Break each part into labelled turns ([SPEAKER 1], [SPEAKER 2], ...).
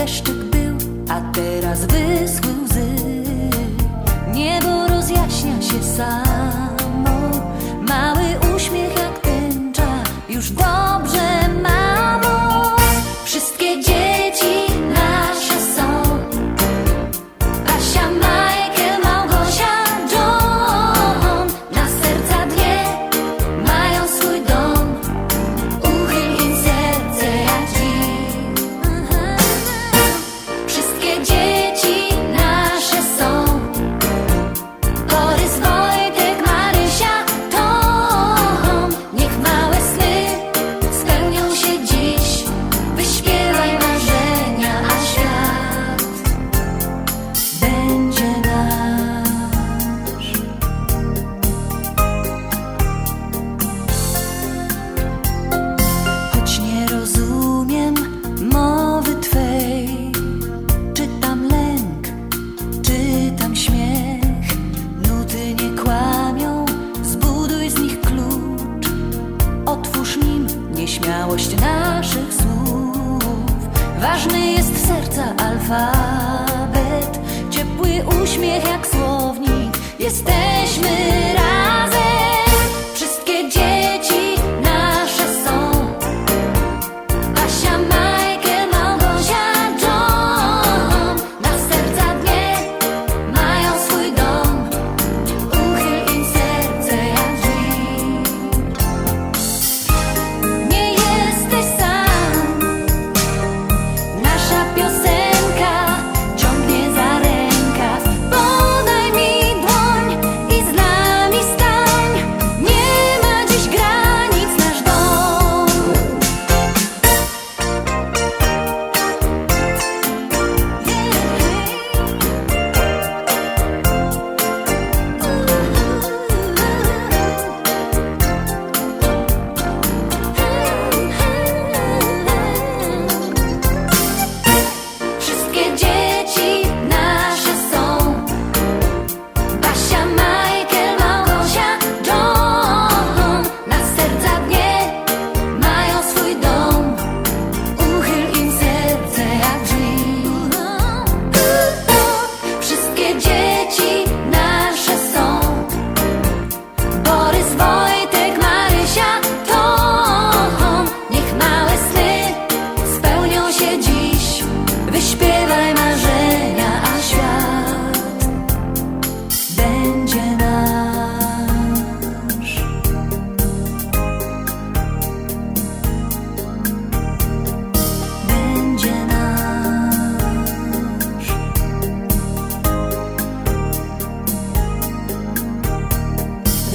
[SPEAKER 1] deszczyk był, a teraz wyschły łzy. Niebo rozjaśnia się sam. Ważny jest serca alfabet. Ciepły uśmiech jak słownik. Jesteśmy razem.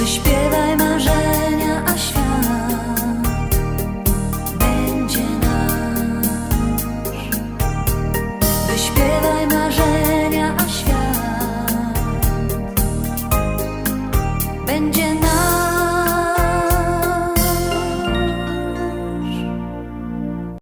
[SPEAKER 1] Ty śpiewaj marzenia, a świat będzie nasz. Ty śpiewaj marzenia, a świat będzie nasz.